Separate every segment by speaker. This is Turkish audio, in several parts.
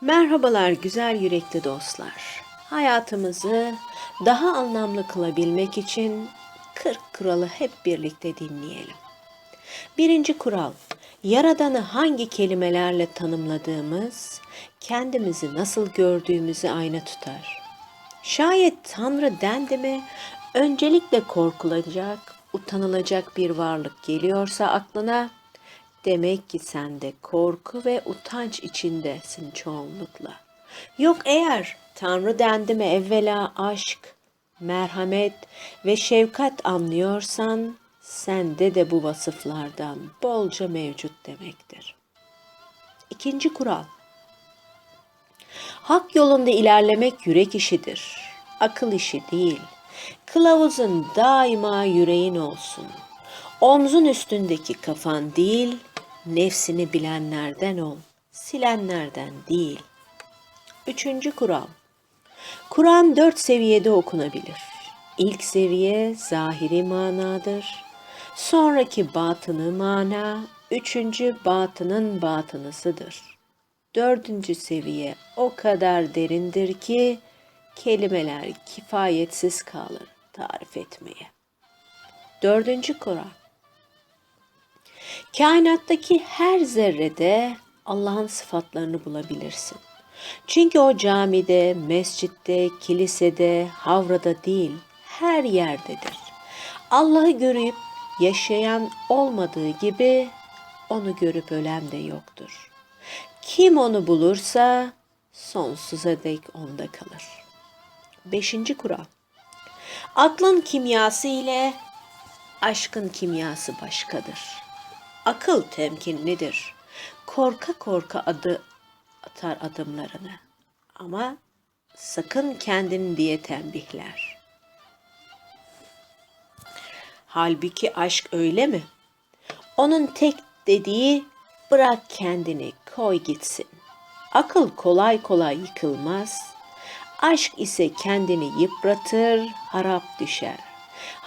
Speaker 1: Merhabalar güzel yürekli dostlar. Hayatımızı daha anlamlı kılabilmek için 40 kuralı hep birlikte dinleyelim. Birinci kural, Yaradan'ı hangi kelimelerle tanımladığımız, kendimizi nasıl gördüğümüzü ayna tutar. Şayet Tanrı dendi mi, öncelikle korkulacak, utanılacak bir varlık geliyorsa aklına, demek ki sen de korku ve utanç içindesin çoğunlukla. Yok eğer Tanrı dendi mi evvela aşk, merhamet ve şefkat anlıyorsan, sende de bu vasıflardan bolca mevcut demektir. İkinci kural. Hak yolunda ilerlemek yürek işidir. Akıl işi değil. Kılavuzun daima yüreğin olsun. Omzun üstündeki kafan değil, nefsini bilenlerden ol, silenlerden değil. Üçüncü kural. Kur'an dört seviyede okunabilir. İlk seviye zahiri manadır. Sonraki batını mana, üçüncü batının batınısıdır. Dördüncü seviye o kadar derindir ki kelimeler kifayetsiz kalır tarif etmeye. Dördüncü Kur'an. Kainattaki her zerrede Allah'ın sıfatlarını bulabilirsin. Çünkü o camide, mescitte, kilisede, havrada değil, her yerdedir. Allah'ı görüp yaşayan olmadığı gibi onu görüp ölen de yoktur. Kim onu bulursa sonsuza dek onda kalır. Beşinci kural. Aklın kimyası ile aşkın kimyası başkadır. Akıl temkinlidir. Korka korka adı atar adımlarını. Ama sakın kendini diye tembihler. Halbuki aşk öyle mi? Onun tek dediği bırak kendini koy gitsin. Akıl kolay kolay yıkılmaz. Aşk ise kendini yıpratır, harap düşer.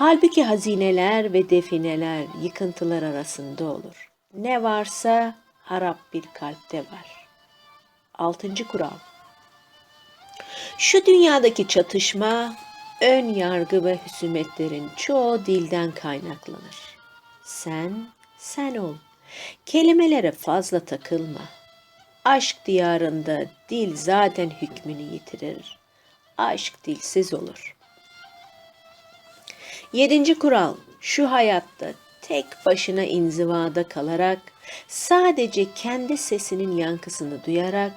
Speaker 1: Halbuki hazineler ve defineler yıkıntılar arasında olur. Ne varsa harap bir kalpte var. Altıncı kural. Şu dünyadaki çatışma, ön yargı ve hüsumetlerin çoğu dilden kaynaklanır. Sen, sen ol. Kelimelere fazla takılma. Aşk diyarında dil zaten hükmünü yitirir. Aşk dilsiz olur. Yedinci kural, şu hayatta tek başına inzivada kalarak, sadece kendi sesinin yankısını duyarak,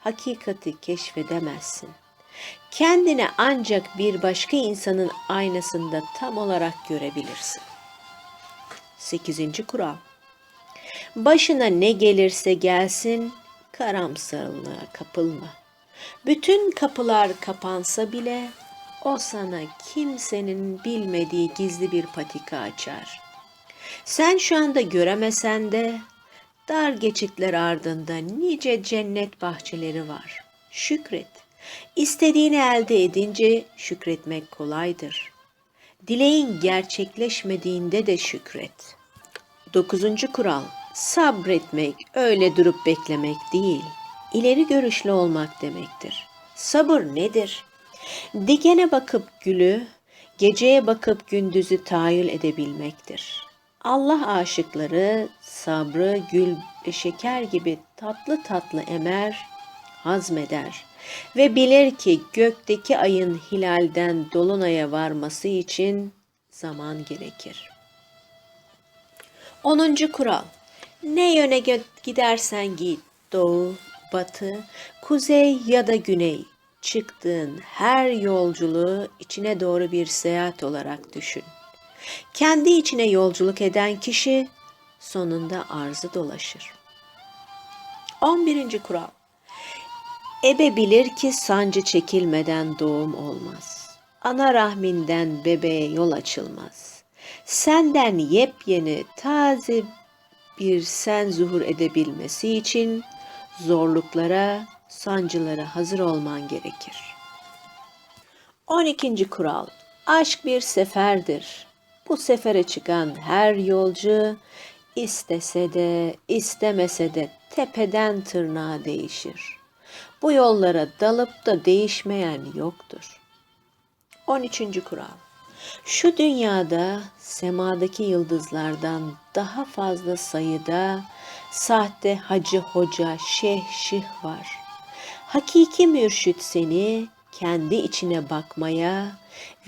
Speaker 1: hakikati keşfedemezsin. Kendini ancak bir başka insanın aynasında tam olarak görebilirsin. Sekizinci kural. Başına ne gelirse gelsin, karamsarlığa kapılma. Bütün kapılar kapansa bile o sana kimsenin bilmediği gizli bir patika açar. Sen şu anda göremesen de dar geçitler ardında nice cennet bahçeleri var. Şükret. İstediğini elde edince şükretmek kolaydır. Dileğin gerçekleşmediğinde de şükret. Dokuzuncu kural. Sabretmek öyle durup beklemek değil. İleri görüşlü olmak demektir. Sabır nedir? Dikene bakıp gülü, geceye bakıp gündüzü tahayyül edebilmektir. Allah aşıkları sabrı gül şeker gibi tatlı tatlı emer, hazmeder ve bilir ki gökteki ayın hilalden dolunaya varması için zaman gerekir. 10. kural. Ne yöne gidersen git, doğu, batı, kuzey ya da güney, çıktığın her yolculuğu içine doğru bir seyahat olarak düşün. Kendi içine yolculuk eden kişi sonunda arzı dolaşır. 11. kural. Ebe bilir ki sancı çekilmeden doğum olmaz. Ana rahminden bebeğe yol açılmaz. Senden yepyeni, taze bir sen zuhur edebilmesi için zorluklara, sancılara hazır olman gerekir. 12. kural. Aşk bir seferdir. Bu sefere çıkan her yolcu istese de istemese de tepeden tırnağa değişir. Bu yollara dalıp da değişmeyen yoktur. 13. kural. Şu dünyada semadaki yıldızlardan daha fazla sayıda sahte hacı hoca, şeyh şih var. Hakiki mürşit seni kendi içine bakmaya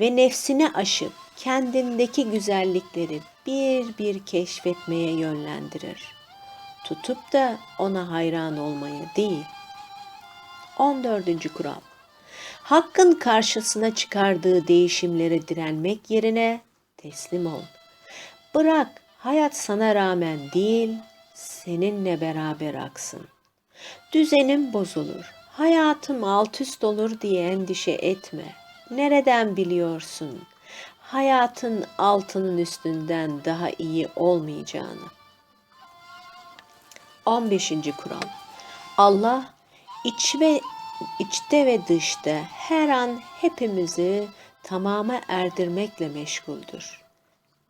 Speaker 1: ve nefsine aşıp kendindeki güzellikleri bir bir keşfetmeye yönlendirir. Tutup da ona hayran olmaya değil. 14. kural. Hakkın karşısına çıkardığı değişimlere direnmek yerine teslim ol. Bırak hayat sana rağmen değil, seninle beraber aksın. Düzenim bozulur, hayatım alt üst olur diye endişe etme. Nereden biliyorsun? Hayatın altının üstünden daha iyi olmayacağını. 15. kural. Allah iç ve içte ve dışta her an hepimizi tamama erdirmekle meşguldür.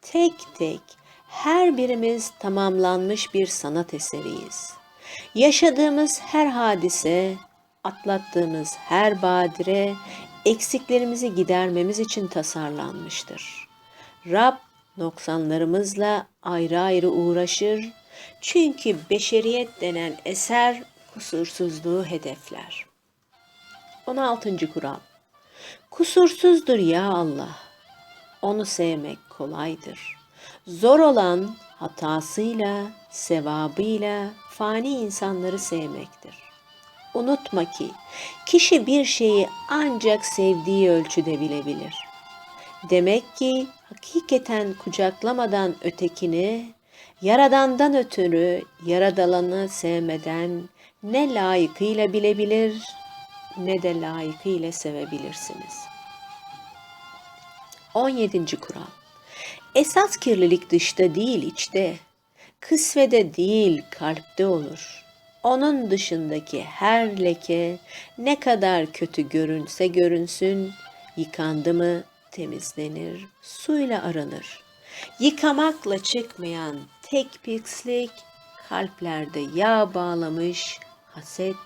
Speaker 1: Tek tek her birimiz tamamlanmış bir sanat eseriyiz. Yaşadığımız her hadise, atlattığımız her badire eksiklerimizi gidermemiz için tasarlanmıştır. Rab noksanlarımızla ayrı ayrı uğraşır çünkü beşeriyet denen eser kusursuzluğu hedefler. 16. kural. Kusursuzdur ya Allah. Onu sevmek kolaydır. Zor olan hatasıyla, sevabıyla fani insanları sevmektir. Unutma ki kişi bir şeyi ancak sevdiği ölçüde bilebilir. Demek ki hakikaten kucaklamadan ötekini, yaradandan ötürü yaradalanı sevmeden ne layıkıyla bilebilir ne de layıkıyla sevebilirsiniz. 17. kural. Esas kirlilik dışta değil içte, kısvede değil kalpte olur. Onun dışındaki her leke ne kadar kötü görünse görünsün, yıkandı mı temizlenir, suyla aranır. Yıkamakla çıkmayan tek pislik kalplerde yağ bağlamış haset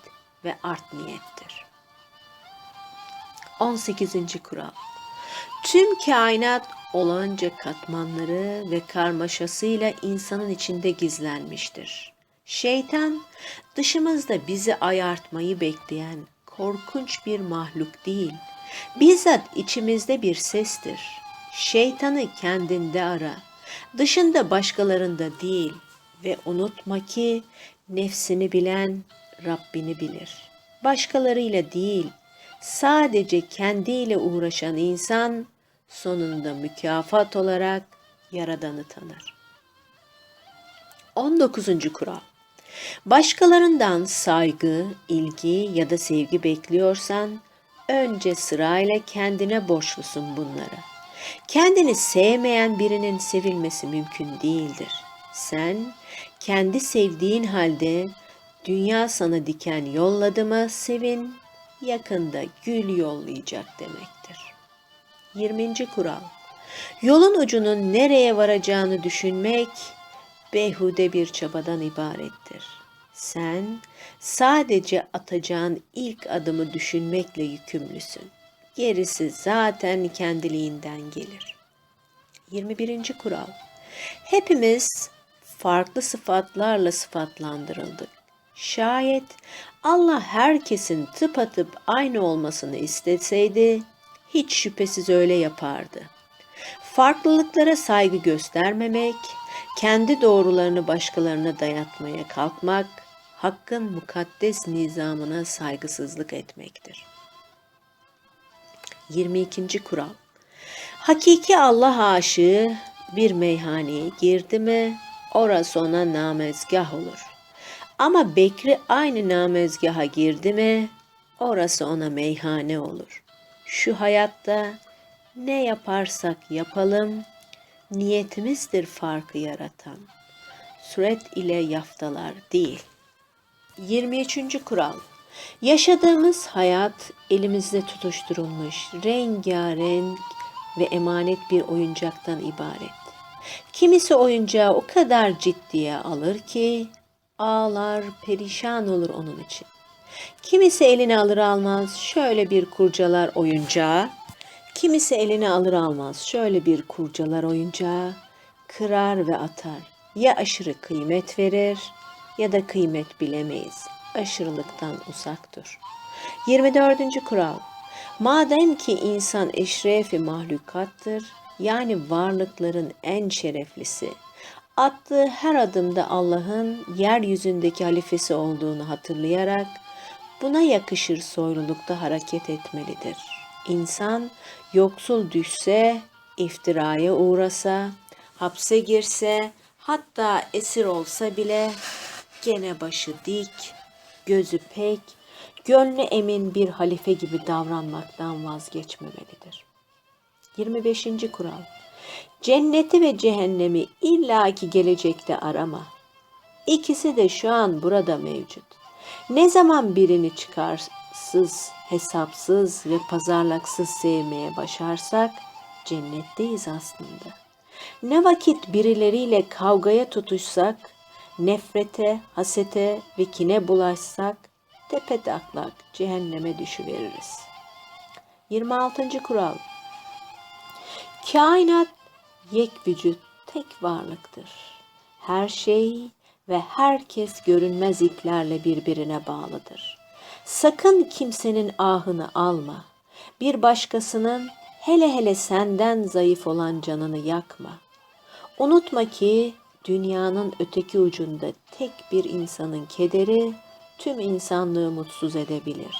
Speaker 1: ve art niyettir. 18. kural. Tüm kainat olanca katmanları ve karmaşasıyla insanın içinde gizlenmiştir. Şeytan dışımızda bizi ayartmayı bekleyen korkunç bir mahluk değil, bizzat içimizde bir sestir. Şeytanı kendinde ara, dışında başkalarında değil ve unutma ki nefsini bilen Rabbini bilir. Başkalarıyla değil, sadece kendiyle uğraşan insan sonunda mükafat olarak Yaradan'ı tanır. 19. kural. Başkalarından saygı, ilgi ya da sevgi bekliyorsan önce sırayla kendine borçlusun bunlara. Kendini sevmeyen birinin sevilmesi mümkün değildir. Sen kendi sevdiğin halde dünya sana diken yolladı mı sevin, yakında gül yollayacak demektir. 20. kural. Yolun ucunun nereye varacağını düşünmek beyhude bir çabadan ibarettir. Sen sadece atacağın ilk adımı düşünmekle yükümlüsün. Gerisi zaten kendiliğinden gelir. 21. kural. Hepimiz farklı sıfatlarla sıfatlandırıldık. Şayet Allah herkesin tıpatıp aynı olmasını isteseydi, hiç şüphesiz öyle yapardı. Farklılıklara saygı göstermemek, kendi doğrularını başkalarına dayatmaya kalkmak, hakkın mukaddes nizamına saygısızlık etmektir. 22. kural. Hakiki Allah aşığı bir meyhaneye girdi mi, orası ona namezgah olur. Ama Bekri aynı namezgaha girdi mi, orası ona meyhane olur. Şu hayatta ne yaparsak yapalım, niyetimizdir farkı yaratan. Suret ile yaftalar değil. 23. kural. Yaşadığımız hayat elimizde tutuşturulmuş rengarenk ve emanet bir oyuncaktan ibaret. Kimisi oyuncağı o kadar ciddiye alır ki ağlar, perişan olur onun için. Kimisi eline alır almaz şöyle bir kurcalar oyuncağı. Kimisi eline alır almaz şöyle bir kurcalar oyuncağı. Kırar ve atar. Ya aşırı kıymet verir ya da kıymet bilemeyiz. Aşırılıktan uzak dur. 24. kural. Madem ki insan eşrefi mahlukattır, yani varlıkların en şereflisi, attığı her adımda Allah'ın yeryüzündeki halifesi olduğunu hatırlayarak buna yakışır soylulukta hareket etmelidir. İnsan yoksul düşse, iftiraya uğrasa, hapse girse, hatta esir olsa bile gene başı dik, gözü pek, gönlü emin bir halife gibi davranmaktan vazgeçmemelidir. 25. kural. Cenneti ve cehennemi illaki gelecekte arama. İkisi de şu an burada mevcut. Ne zaman birini çıkarsız, hesapsız ve pazarlaksız sevmeye başarsak cennetteyiz aslında. Ne vakit birileriyle kavgaya tutuşsak, nefrete, hasete ve kine bulaşsak tepetaklak cehenneme düşüveririz. 26. kural Kainat yek vücut tek varlıktır. Her şey ve herkes görünmez iplerle birbirine bağlıdır. Sakın kimsenin ahını alma. Bir başkasının hele hele senden zayıf olan canını yakma. Unutma ki dünyanın öteki ucunda tek bir insanın kederi tüm insanlığı mutsuz edebilir.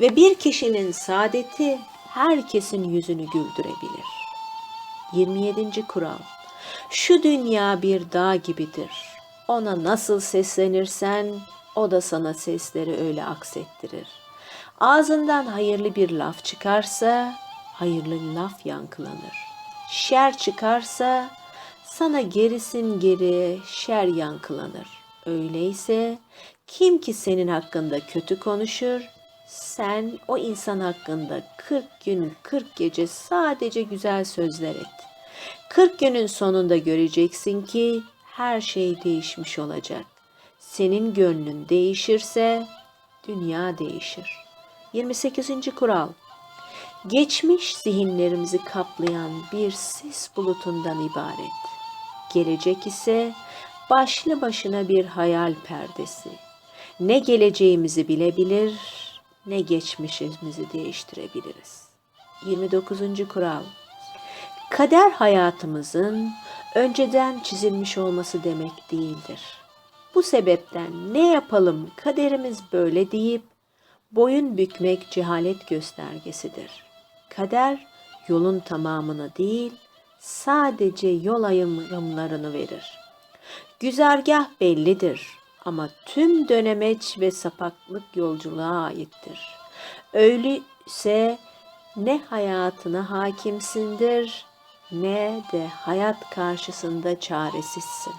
Speaker 1: Ve bir kişinin saadeti herkesin yüzünü güldürebilir. 27. kural. Şu dünya bir dağ gibidir. Ona nasıl seslenirsen o da sana sesleri öyle aksettirir. Ağzından hayırlı bir laf çıkarsa hayırlı laf yankılanır. Şer çıkarsa sana gerisin geri şer yankılanır. Öyleyse kim ki senin hakkında kötü konuşur, sen o insan hakkında 40 gün 40 gece sadece güzel sözler et. 40 günün sonunda göreceksin ki her şey değişmiş olacak. Senin gönlün değişirse dünya değişir. 28. kural Geçmiş zihinlerimizi kaplayan bir sis bulutundan ibaret. Gelecek ise başlı başına bir hayal perdesi. Ne geleceğimizi bilebilir, ne geçmişimizi değiştirebiliriz. 29. kural Kader hayatımızın önceden çizilmiş olması demek değildir. Bu sebepten ne yapalım kaderimiz böyle deyip boyun bükmek cehalet göstergesidir. Kader yolun tamamını değil, sadece yol ayrımlarını verir. Güzergah bellidir ama tüm dönemeç ve sapaklık yolculuğa aittir. Öyleyse ne hayatına hakimsindir ne de hayat karşısında çaresizsin.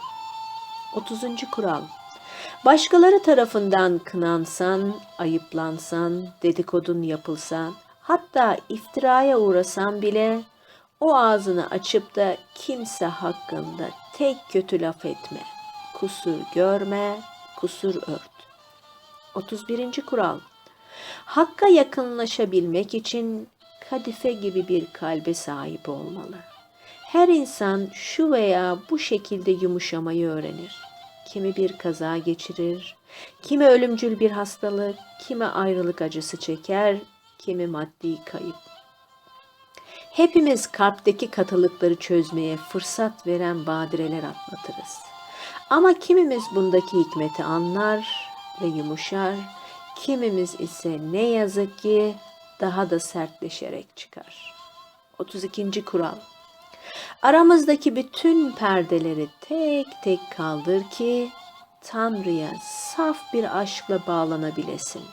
Speaker 1: 30. kural Başkaları tarafından kınansan, ayıplansan, dedikodun yapılsan, hatta iftiraya uğrasan bile o ağzını açıp da kimse hakkında tek kötü laf etme. Kusur görme, kusur ört. 31. kural Hakka yakınlaşabilmek için kadife gibi bir kalbe sahip olmalı. Her insan şu veya bu şekilde yumuşamayı öğrenir. Kimi bir kaza geçirir, kimi ölümcül bir hastalık, kimi ayrılık acısı çeker, kimi maddi kayıp. Hepimiz kalpteki katılıkları çözmeye fırsat veren badireler atlatırız. Ama kimimiz bundaki hikmeti anlar ve yumuşar, kimimiz ise ne yazık ki daha da sertleşerek çıkar. 32. kural Aramızdaki bütün perdeleri tek tek kaldır ki Tanrı'ya saf bir aşkla bağlanabilesin.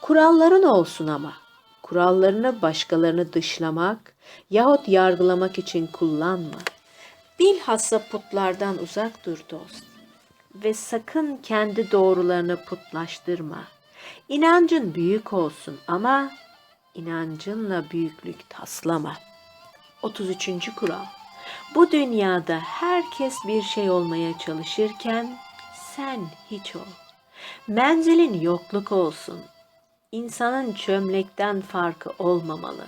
Speaker 1: Kuralların olsun ama kurallarını başkalarını dışlamak yahut yargılamak için kullanma. Bilhassa putlardan uzak dur dost. Ve sakın kendi doğrularını putlaştırma. İnancın büyük olsun ama inancınla büyüklük taslama. 33. kural. Bu dünyada herkes bir şey olmaya çalışırken sen hiç ol. Menzilin yokluk olsun. İnsanın çömlekten farkı olmamalı.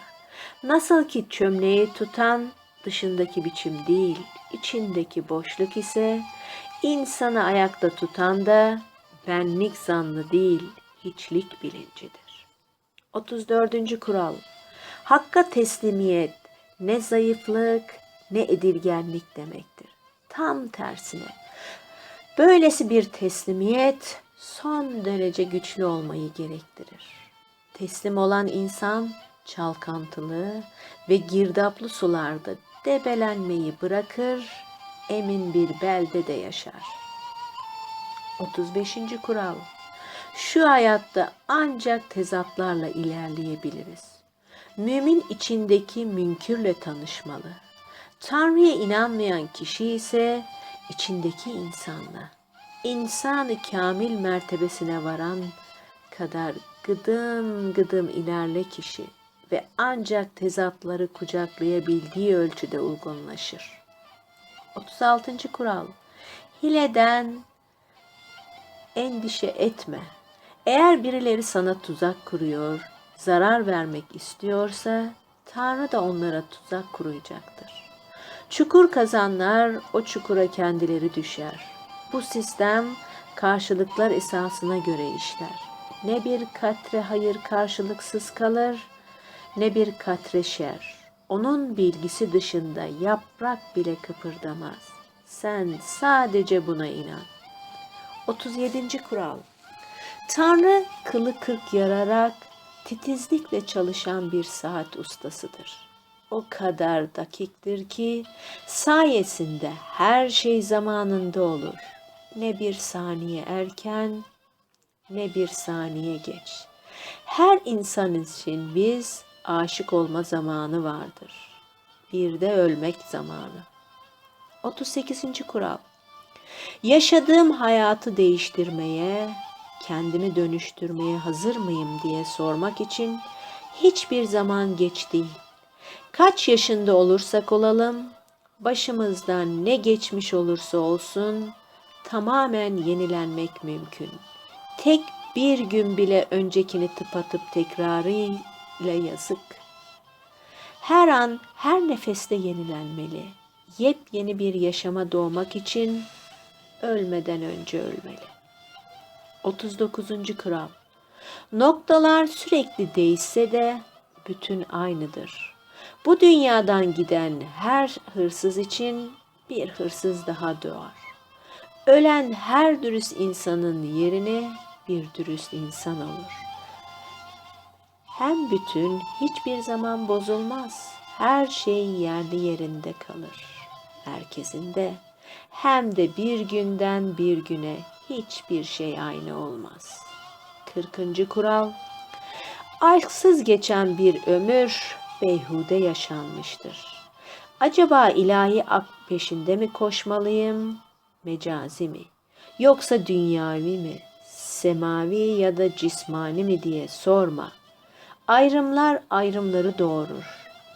Speaker 1: Nasıl ki çömleği tutan dışındaki biçim değil, içindeki boşluk ise insanı ayakta tutan da benlik zannı değil, hiçlik bilincidir. 34. kural Hakka teslimiyet ne zayıflık ne edilgenlik demektir. Tam tersine. Böylesi bir teslimiyet son derece güçlü olmayı gerektirir. Teslim olan insan çalkantılı ve girdaplı sularda debelenmeyi bırakır, emin bir beldede yaşar. 35. kural Şu hayatta ancak tezatlarla ilerleyebiliriz. Mümin içindeki münkürle tanışmalı. Tanrı'ya inanmayan kişi ise içindeki insanla, insanı kamil mertebesine varan kadar gıdım gıdım ilerle kişi ve ancak tezatları kucaklayabildiği ölçüde uygunlaşır. 36. kural Hileden endişe etme. Eğer birileri sana tuzak kuruyor, zarar vermek istiyorsa Tanrı da onlara tuzak kuracaktır. Çukur kazanlar o çukura kendileri düşer. Bu sistem karşılıklar esasına göre işler. Ne bir katre hayır karşılıksız kalır, ne bir katre şer. Onun bilgisi dışında yaprak bile kıpırdamaz. Sen sadece buna inan. 37. kural Tanrı kılı kırk yararak titizlikle çalışan bir saat ustasıdır. O kadar dakiktir ki sayesinde her şey zamanında olur. Ne bir saniye erken ne bir saniye geç. Her insan için biz aşık olma zamanı vardır. Bir de ölmek zamanı. 38. kural Yaşadığım hayatı değiştirmeye, kendimi dönüştürmeye hazır mıyım diye sormak için hiçbir zaman geç değil. Kaç yaşında olursak olalım, başımızdan ne geçmiş olursa olsun tamamen yenilenmek mümkün. Tek bir gün bile öncekini tıpatıp tekrarıyla yazık. Her an, her nefeste yenilenmeli. Yepyeni bir yaşama doğmak için ölmeden önce ölmeli. 39. Kural Noktalar sürekli değişse de bütün aynıdır. Bu dünyadan giden her hırsız için bir hırsız daha doğar. Ölen her dürüst insanın yerine bir dürüst insan olur. Hem bütün hiçbir zaman bozulmaz. Her şey yerli yerinde kalır. Herkesin de hem de bir günden bir güne hiçbir şey aynı olmaz. 40. kural Aşksız geçen bir ömür beyhude yaşanmıştır. Acaba ilahi ak peşinde mi koşmalıyım, mecazi mi? Yoksa dünyavi mi, semavi ya da cismani mi diye sorma. Ayrımlar ayrımları doğurur.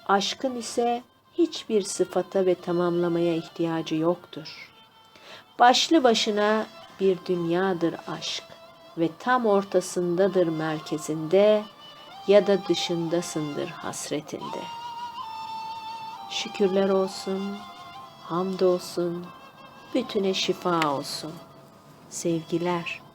Speaker 1: Aşkın ise hiçbir sıfata ve tamamlamaya ihtiyacı yoktur. Başlı başına bir dünyadır aşk ve tam ortasındadır merkezinde ya da dışındasındır hasretinde. Şükürler olsun, hamd olsun, bütüne şifa olsun. Sevgiler.